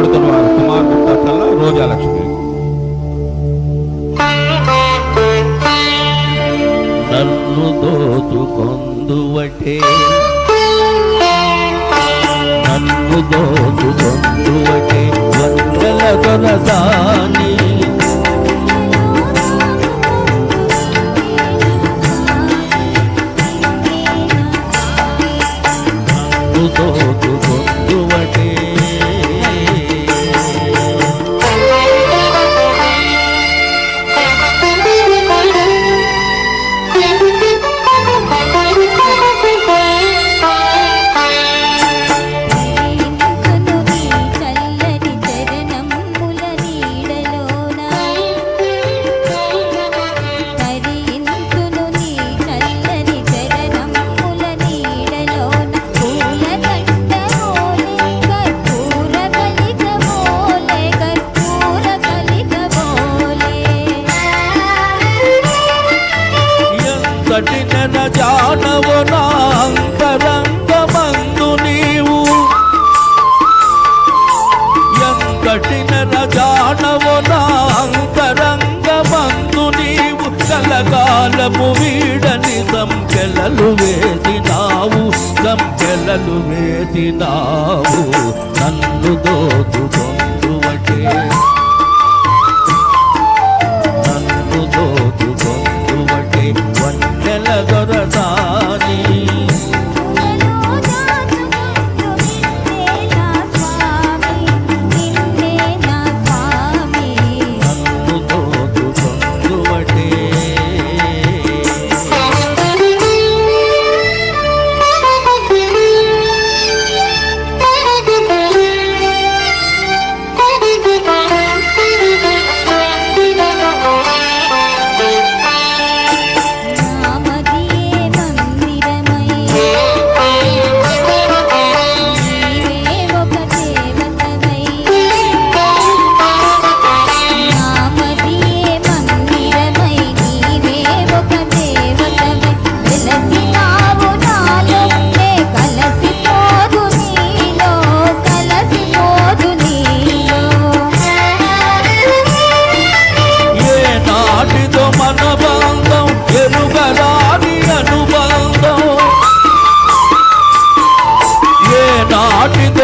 పాడుతున్న వారు కుమార్ గుప్తా చల్ల రోజా లక్ష్మి. నన్ను దోచుకొందువటే. నన్ను దోచుకొందువటే. వందల దొరదాని నన్ను దోచుకొందువటే. ఎంతటి నెల జానవు నా అంతరంగమందు నీవు. ఎంతటి నెల జానవు నా అంతరంగమందు నీవు. కలకాలము వీడని సంకెలలు వేసినావు. సంకెలలు వేసినావు. నన్ను దోచుకొందువటే.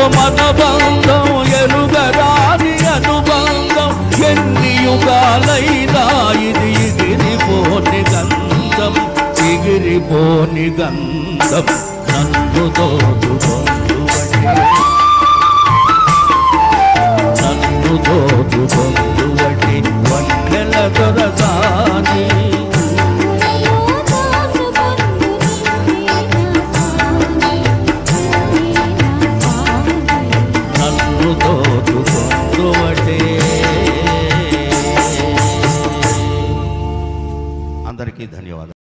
మతబంధం ఎరుగరాని అనుబంధం ఎన్ని యుగాలైనా ఇది ఎగిరిపోని గంధం ఎగిరిపోని గంధం నన్ను దోచుకొందువటే నన్ను దోచుకొందువటి వన్నెల దొరసాని అందరికీ ధన్యవాదాలు